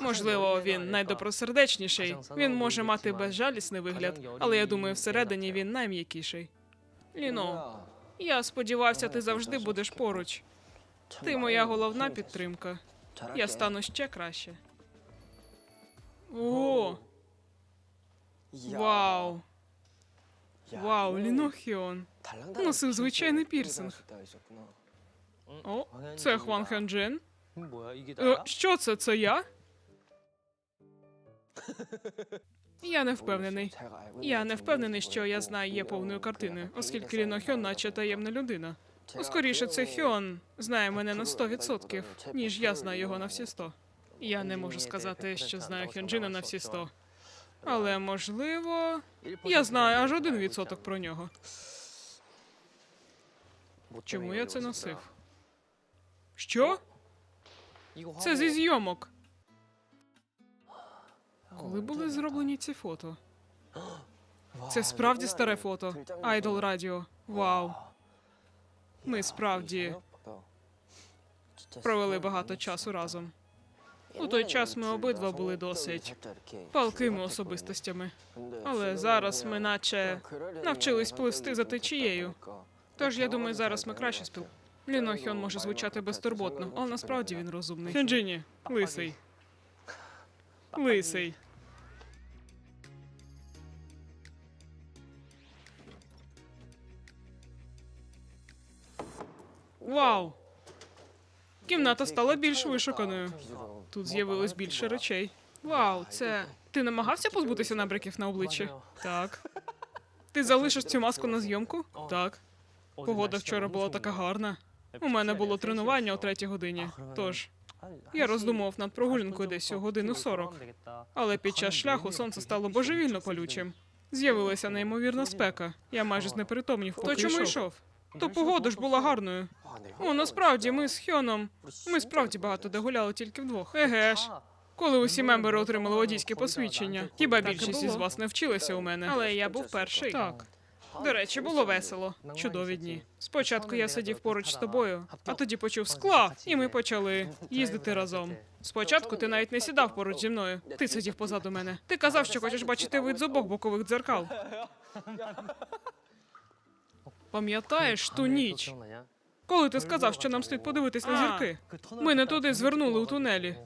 Можливо, він найдобросердечніший. Він може мати безжалісний вигляд, але я думаю, всередині він найм'якіший. Ліно, я сподівався, ти завжди будеш поруч. Ти моя головна підтримка. Я стану ще краще. О, вау! Вау, Лінохіон. Носив звичайний пірсинг. О, це Хван Хенджин. Е, Що це? Це я? Я не впевнений. Я не впевнений, що я знаю є повною картиною, оскільки Ліно Хьон наче таємна людина. Скоріше, це Хьон знає мене на 100%, ніж я знаю його на всі 100. Я не можу сказати, що знаю Хьонджина на всі 100. Але можливо, я знаю аж один відсоток про нього. Чому я це носив? Що? Це зі зйомок. Коли були зроблені ці фото? Це справді старе фото. Айдол Радіо. Вау. Ми справді провели багато часу разом. У той час ми обидва були досить палкими особистостями. Але зараз ми наче навчились пливсти за течією. Тож я думаю, зараз ми краще спіл. Ліно Хьон може звучати безтурботно, але насправді він розумний. Хенджині, лисий. Лисий. Вау! Кімната стала більш вишуканою. Тут з'явилось більше речей. Вау, це. Ти намагався позбутися набряків на обличчі? Так. Ти залишиш цю маску на зйомку? Так. Погода вчора була така гарна. У мене було тренування о третій годині. Тож я роздумував над прогулянкою десь у годину 40. Але під час шляху сонце стало божевільно колючим. З'явилася неймовірна спека. Я майже знепритомнів, поки То чому йшов? То погода ж була гарною. О, насправді ми з Хьоном. Ми справді багато де гуляли тільки вдвох. Еге ж. Коли усі мембери отримали водійське посвідчення, хіба більшість із вас не вчилися у мене? Але я був перший. Так. До речі, було весело. Чудові дні. Спочатку я сидів поруч з тобою, а тоді почув скла, і ми почали їздити разом. Спочатку ти навіть не сідав поруч зі мною. Ти сидів позаду мене. Ти казав, що хочеш бачити вид з обох бокових дзеркал. Пам'ятаєш ту ніч, коли ти сказав, що нам слід подивитись на зірки? Ми не туди звернули у тунелі.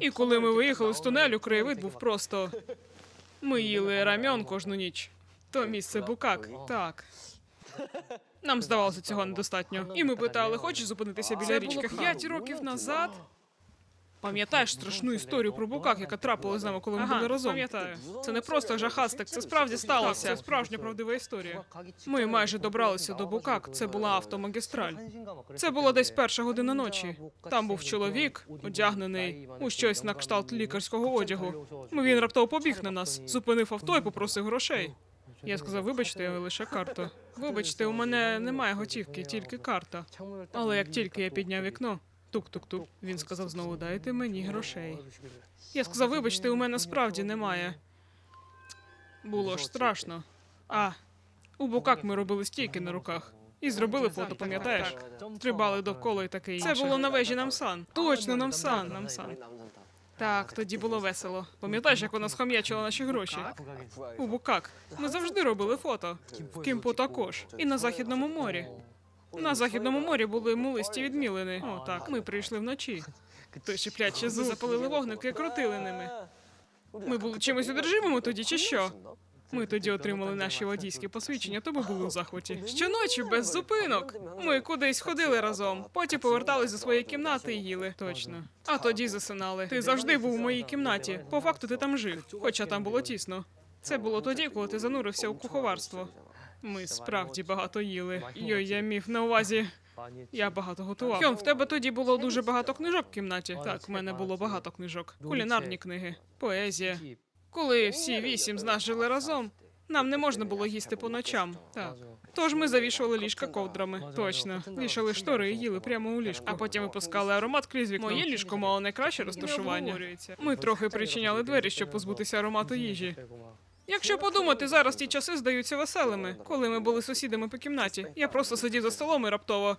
І коли ми виїхали з тунелю, краєвид був просто. Ми їли рамьон кожну ніч. То місце букак, так. Нам здавалося цього недостатньо. І ми питали, хочеш зупинитися біля річки? П'ять років назад. Пам'ятаєш страшну історію про букак, яка трапилася з нами, коли ми були разом? Пам'ятаю. Це не просто жахастик, це справді сталося. Це справжня правдива історія. Ми майже добралися до букак. Це була автомагістраль. Це була десь перша година ночі. Там був чоловік, одягнений у щось на кшталт лікарського одягу. Він раптово побіг на нас, зупинив авто і попросив грошей. Я сказав, вибачте, лише карта. Вибачте, у мене немає готівки, тільки карта. Але як тільки я підняв вікно, тук-тук-тук, він сказав знову дайте мені грошей. Я сказав, вибачте, у мене справді немає. Було ж страшно. А, у букак ми робили стійки на руках. І зробили фото, пам'ятаєш? Стрибали довкола і таке інше. Це було на вежі Намсан. Точно, Намсан, Намсан. Так, тоді було весело. Пам'ятаєш, як вона схом'ячила наші гроші? У Букак. Ми завжди робили фото. В Кімпу також. І на Західному морі. На Західному морі були мулисті відмілини. О, так. Ми прийшли вночі. То чіплячі зуби запалили вогники крутили ними. Ми були чимось одержимими тоді, чи що? Ми тоді отримали наші водійські посвідчення, то ми були у захваті. Щоночі без зупинок. Ми кудись ходили разом. Потім повертались до своєї кімнати і їли. Точно. А тоді засинали. Ти завжди був у моїй кімнаті. По факту ти там жив, хоча там було тісно. Це було тоді, коли ти занурився у куховарство. Ми справді багато їли. Йой, я міг на увазі. Я багато готував. Хьон, в тебе тоді було дуже багато книжок в кімнаті. Так, в мене було багато книжок. Кулінарні книги, поезія. Коли всі вісім з нас жили разом, нам не можна було їсти по ночам. Так. Тож ми завішували ліжка ковдрами. Точно. Вішали штори і їли прямо у ліжку. А потім випускали аромат крізь вікно. Моє ліжко мало найкраще розташування. Ми трохи причиняли двері, щоб позбутися аромату їжі. Якщо подумати, зараз ті часи здаються веселими. Коли ми були сусідами по кімнаті, я просто сидів за столом і раптово.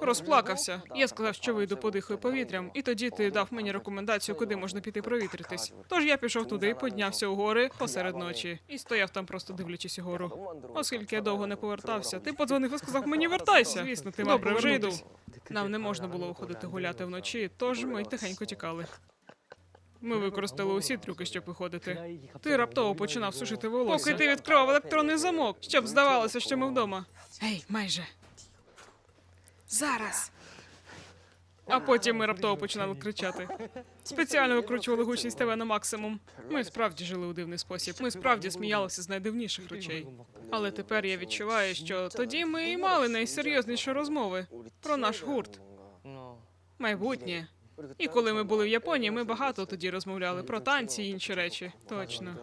розплакався. Я сказав, що вийду подихаю повітрям, і тоді ти дав мені рекомендацію, куди можна піти провітритись. Тож я пішов туди, піднявся у гори посеред ночі і стояв там, просто дивлячись угору. Оскільки я довго не повертався, ти подзвонив і сказав мені вертайся. Звісно, ти добре вже йду. Нам не можна було виходити гуляти вночі, тож ми тихенько тікали. Ми використали усі трюки, щоб виходити. Ти раптово починав сушити волосся. Поки ти відкривав електронний замок, щоб здавалося, що ми вдома. Ей, майже. Зараз. А потім ми раптово починали кричати. Спеціально викручували гучність тебе на максимум. Ми справді жили у дивний спосіб. Ми справді сміялися з найдивніших речей. Але тепер я відчуваю, що тоді ми і мали найсерйозніші розмови про наш гурт, майбутнє. І коли ми були в Японії, ми багато тоді розмовляли про танці і інші речі. Точно.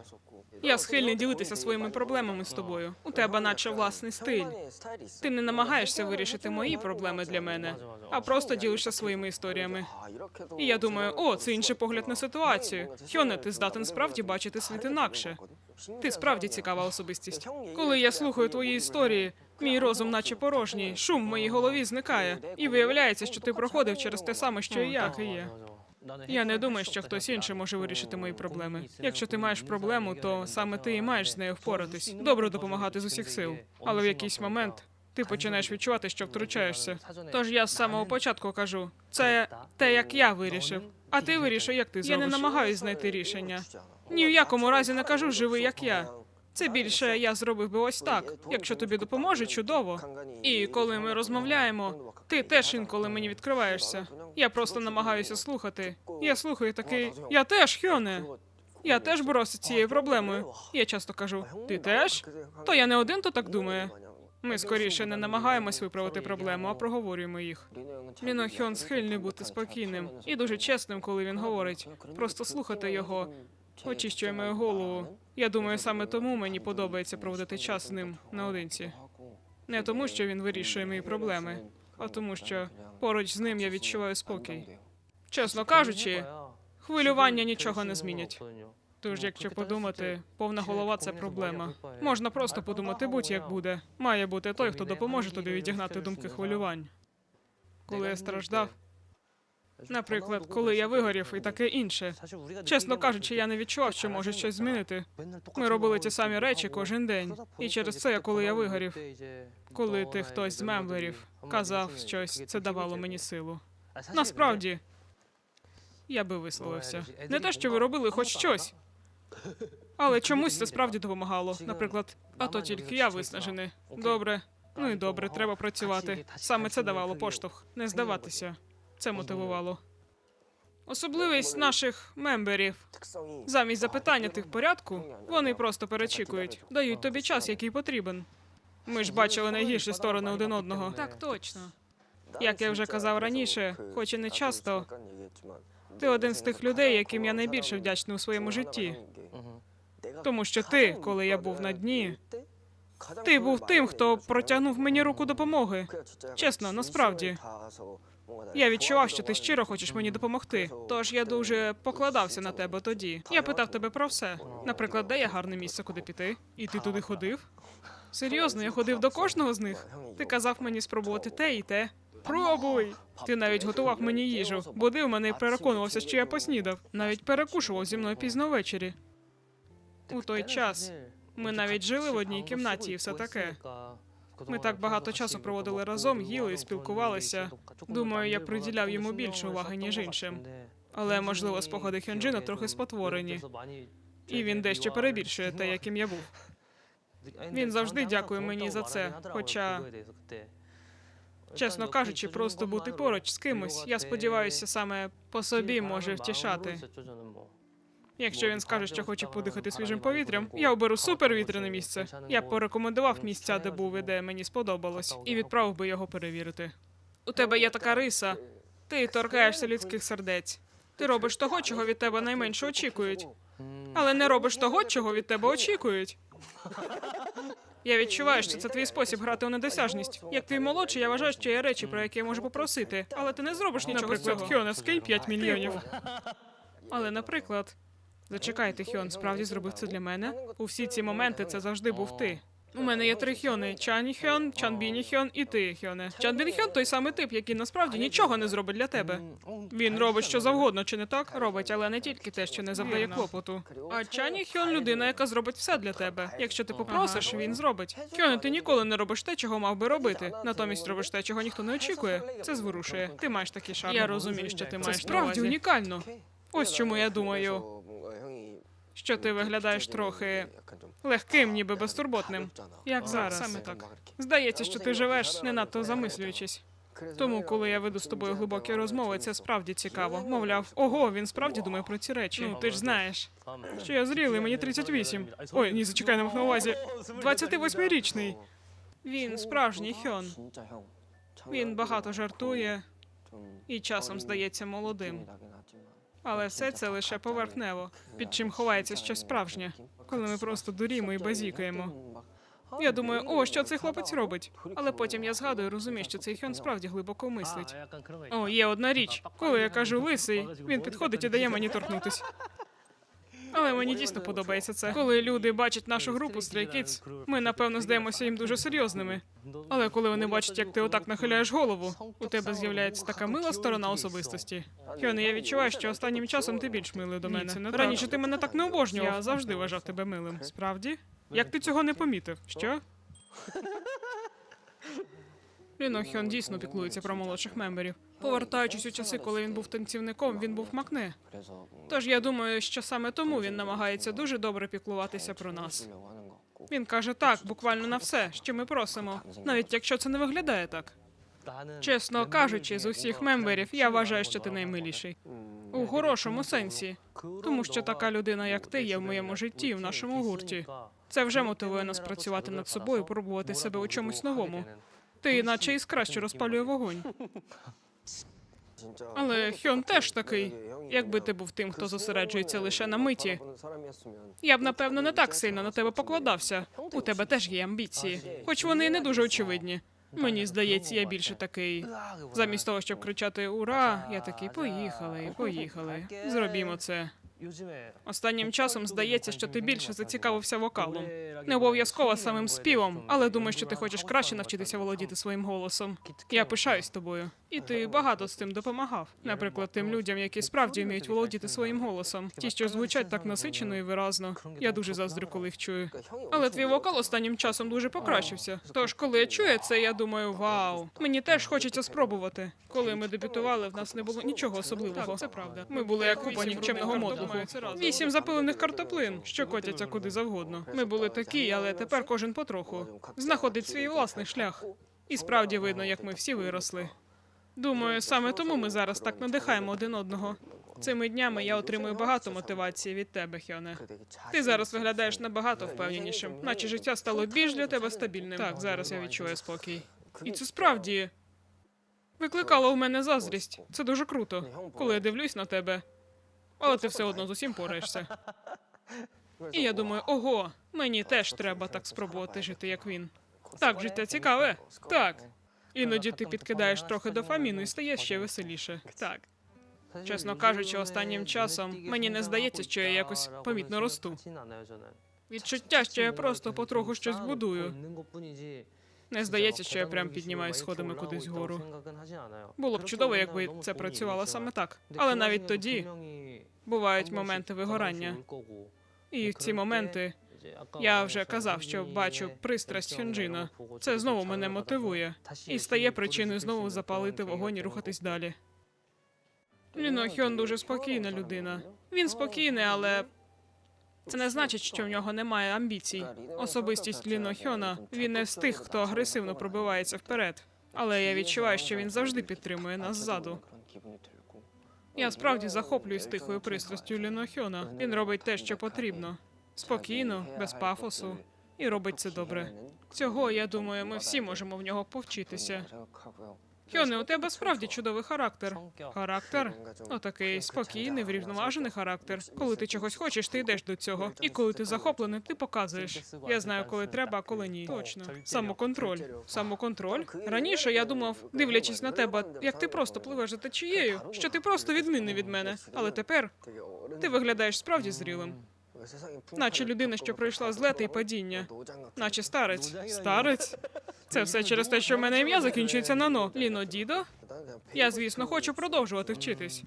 Я схильний ділитися своїми проблемами з тобою. У тебе наче власний стиль. Ти не намагаєшся вирішити мої проблеми для мене, а просто ділишся своїми історіями. І я думаю, о, це інший погляд на ситуацію. Хьоне, ти здатен справді бачити світ інакше. Ти справді цікава особистість. Коли я слухаю твої історії, мій розум наче порожній, шум в моїй голові зникає, і виявляється, що ти проходив через те саме, що і я, і є. Я не думаю, що хтось інший може вирішити мої проблеми. Якщо ти маєш проблему, то саме ти і маєш з нею впоратись. Добре допомагати з усіх сил, але в якийсь момент ти починаєш відчувати, що втручаєшся. Тож я з самого початку кажу, це те, як я вирішив. А ти вирішуй, як ти зробиш. Я не намагаюсь знайти рішення. Ні в якому разі не кажу живи, як я. Це більше я зробив би ось так. Якщо тобі допоможе, чудово. І коли ми розмовляємо, ти теж інколи мені відкриваєшся. Я просто намагаюся слухати. Я слухаю такий. Я теж, Хьоне. Я теж боровся цією проблемою. Я часто кажу: ти теж? То я не один, то так думає. Ми скоріше не намагаємось виправити проблему, а проговорюємо їх. Міно Хьон схильний бути спокійним і дуже чесним, коли він говорить. Просто слухати його очищує голову. Я думаю, саме тому мені подобається проводити час з ним наодинці. Не тому, що він вирішує мої проблеми, а тому, що поруч з ним я відчуваю спокій. Чесно кажучи, хвилювання нічого не змінять. Тож, якщо подумати, повна голова це проблема. Можна просто подумати, будь-як буде. Має бути той, хто допоможе тобі відігнати думки хвилювань. Коли я страждав, наприклад, коли я вигорів і таке інше. Чесно кажучи, я не відчував, що може щось змінити. Ми робили ті самі речі кожен день. І через це, коли я вигорів, коли ти хтось з мемберів казав щось, це давало мені силу. Насправді, я би висловився. Не те, що ви робили хоч щось. Але чомусь це справді допомагало. Наприклад, а то тільки я виснажений. Добре. Ну і добре, треба працювати. Саме це давало поштовх. Не здаватися. Це мотивувало. Особливість наших мемберів. Замість запитання ти в порядку, вони просто перечікують, дають тобі час, який потрібен. Ми ж бачили найгірші сторони один одного. Так точно. Як я вже казав раніше, хоч і не часто, ти один з тих людей, яким я найбільше вдячний у своєму житті. Тому що ти, коли я був на дні, ти був тим, хто протягнув мені руку допомоги. Чесно, насправді. Я відчував, що ти щиро хочеш мені допомогти. Тож я дуже покладався на тебе тоді. Я питав тебе про все. Наприклад, де є гарне місце, куди піти? І ти туди ходив? Серйозно, я ходив до кожного з них. Ти казав мені спробувати те і те. Пробуй! Ти навіть готував мені їжу, будив мене і переконувався, що я поснідав. Навіть перекушував зі мною пізно ввечері. У той час ми навіть жили в одній кімнаті і все таке. Ми так багато часу проводили разом, їли і спілкувалися. Думаю, я приділяв йому більше уваги, ніж іншим. Але можливо, спогади Хьонджина трохи спотворені, і він дещо перебільшує те, яким я був. Він завжди дякує мені за це. Хоча, Чесно кажучи, просто бути поруч з кимось, я сподіваюся, саме по собі може втішати. Якщо він скаже, що хоче подихати свіжим повітрям, я оберу супервітряне місце. Я б порекомендував місця, де був і де мені сподобалось, і відправив би його перевірити. У тебе є така риса. Ти торкаєшся людських сердець. Ти робиш того, чого від тебе найменше очікують, але не робиш того, чого від тебе очікують. Я відчуваю, що це твій спосіб грати у недосяжність. Як твій молодший, я вважаю, що є речі, про які я можу попросити, але ти не зробиш нічого з цього. Скинь 5 мільйонів. Але, наприклад, зачекайте, Хьон, справді зробив це для мене. У всі ці моменти це завжди був ти. У мене є три хьони: Чані Хьон, Чанбіні Хьон і ти Хьоне. Чанбін Хьон той самий тип, який насправді нічого не зробить для тебе. Він робить що завгодно, чи не так? Робить, але не тільки те, що не завдає клопоту. А Чані Хьон людина, яка зробить все для тебе. Якщо ти попросиш, він зробить. Хьоне, ти ніколи не робиш те, чого мав би робити. Натомість робиш те, чого ніхто не очікує. Це зворушує. Ти маєш такий шарм. Я розумію, що ти маєш справді унікально. Ось чому я думаю, що ти виглядаєш трохи легким, ніби безтурботним. Як зараз. Саме так. Здається, що ти живеш не надто замислюючись. Тому, коли я веду з тобою глибокі розмови, це справді цікаво. Мовляв, ого, він справді думає про ці речі. Ну, ти ж знаєш, що я зрілий, мені 38. Ой, ні, зачекай, не на увазі. 28-річний. Він справжній хьон. Він багато жартує і часом здається молодим. Але все це лише поверхнево, під чим ховається щось справжнє, коли ми просто дурімо і базікаємо. Я думаю, о, що цей хлопець робить. Але потім я згадую, розумію, що цей хьон справді глибоко мислить. О, є одна річ. Коли я кажу лисий, він підходить і дає мені торкнутись. Але мені дійсно подобається це. Коли люди бачать нашу групу Stray Kids, ми напевно здаємося їм дуже серйозними. Але коли вони бачать, як ти отак нахиляєш голову, у тебе з'являється така мила сторона особистості. Хьоне, я відчуваю, що останнім часом ти більш милий до мене. Раніше ти мене так не обожнював. Я завжди вважав тебе милим. Справді? Як ти цього не помітив? Що? Ліно Хьон дійсно піклується про молодших мемберів. Повертаючись у часи, коли він був танцівником, він був макне. Тож я думаю, що саме тому він намагається дуже добре піклуватися про нас. Він каже так, буквально на все, що ми просимо, навіть якщо це не виглядає так. Чесно кажучи, з усіх мемберів я вважаю, що ти наймиліший. У хорошому сенсі. Тому що така людина, як ти, є в моєму житті, в нашому гурті. Це вже мотивує нас працювати над собою, пробувати себе у чомусь новому. Ти наче іскра, що розпалює вогонь. Але Хьон теж такий. Якби ти був тим, хто зосереджується лише на миті, я б напевно не так сильно на тебе покладався. У тебе теж є амбіції, хоч вони і не дуже очевидні. Мені здається, я більше такий. Замість того, щоб кричати Ура, я такий поїхали, поїхали. Зробімо це. Останнім часом здається, що ти більше зацікавився вокалом. Не обов'язково самим співом, але думаю, що ти хочеш краще навчитися володіти своїм голосом. Я пишаюсь тобою. І ти багато з цим допомагав. Наприклад, тим людям, які справді вміють володіти своїм голосом. Ті, що звучать так насичено і виразно. Я дуже заздрю, коли їх чую. Але твій вокал останнім часом дуже покращився. Тож, коли я чую це, я думаю, вау, мені теж хочеться спробувати. Коли ми дебютували, в нас не було нічого особливого. Так, це правда. Ми були як купа нікчемного модлуху. Вісім запилених картоплин, що котяться куди завгодно. Ми були такі, але тепер кожен потроху знаходить свій власний шлях. І справді видно, як ми всі виросли. Думаю, саме тому ми зараз так надихаємо один одного. Цими днями я отримую багато мотивації від тебе, Хьоне. Ти зараз виглядаєш набагато впевненішим, наче життя стало більш для тебе стабільним. Так, зараз я відчуваю спокій. І це справді викликало в мене заздрість. Це дуже круто, коли я дивлюсь на тебе. Але ти все одно з усім пораєшся. І я думаю, ого, мені теж треба так спробувати жити, як він. Так, життя цікаве. Так. Іноді ти підкидаєш трохи дофаміну і стає ще веселіше. Так. Чесно кажучи, останнім часом мені не здається, що я якось помітно росту. Відчуття, що я просто потроху щось будую. Не здається, що я прям піднімаюсь сходами кудись вгору. Було б чудово, якби це працювало саме так. Але навіть тоді бувають моменти вигорання. І в ці моменти я вже казав, що бачу пристрасть Хюнджина. Це знову мене мотивує і стає причиною знову запалити вогонь і рухатись далі. Ліно Хьон дуже спокійна людина. Він спокійний, але це не значить, що в нього немає амбіцій. Особистість Ліно Хьона він не з тих, хто агресивно пробивається вперед. Але я відчуваю, що він завжди підтримує нас ззаду. Я справді захоплююсь тихою пристрастю Ліно Хьона. Він робить те, що потрібно. Спокійно, без пафосу, і робить це добре. Цього, я думаю, ми всі можемо в нього повчитися. Хьоне, у тебе справді чудовий характер. Характер? Отакий спокійний, врівноважений характер. Коли ти чогось хочеш, ти йдеш до цього. І коли ти захоплений, ти показуєш. Я знаю, коли треба, а коли ні. Точно. Самоконтроль. Самоконтроль. Раніше я думав, дивлячись на тебе, як ти просто пливеш за течією, що ти просто відмінний від мене. Але тепер ти виглядаєш справді зрілим. Наче людина, що пройшла злети і падіння. Наче старець. Старець? Це все через те, що в мене ім'я закінчується на но. Ліно Дідо? Я, звісно, хочу продовжувати вчитись.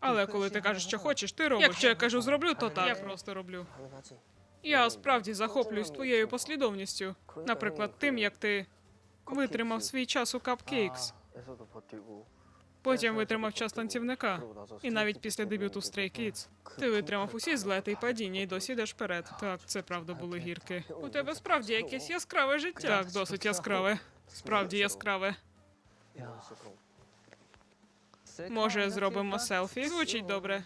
Але коли ти кажеш, що хочеш, ти робиш. Якщо я кажу зроблю, то так. Я просто роблю. Я справді захоплююсь твоєю послідовністю. Наприклад, тим, як ти витримав свій час у Cupcakes, потім витримав час танцівника. І навіть після дебюту в Stray Kids. Ти витримав усі злети і падіння і досі йдеш вперед. Так, це правда були гірки. У тебе справді якесь яскраве життя. Так, досить яскраве. Справді яскраве. Може, зробимо селфі? Звучить добре.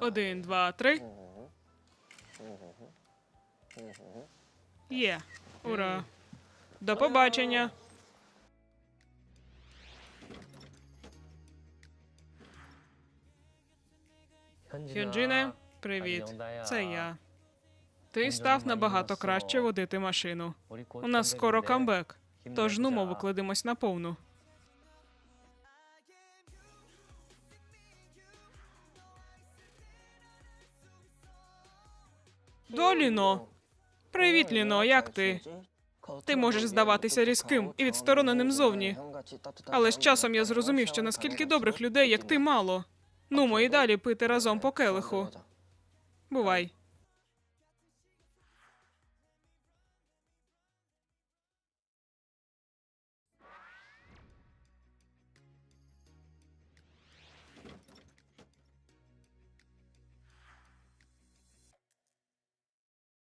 Один, два, три. Є. Ура. До побачення. Хюнджине, привіт. Це я. Ти став набагато краще водити машину. У нас скоро камбек, тож нумо викладемось на повну. До Ліно. Привіт, Ліно, як ти? Ти можеш здаватися різким і відстороненим зовні. Але з часом я зрозумів, що наскільки добрих людей, як ти, мало. Нумо і далі пити разом по келиху. Бувай.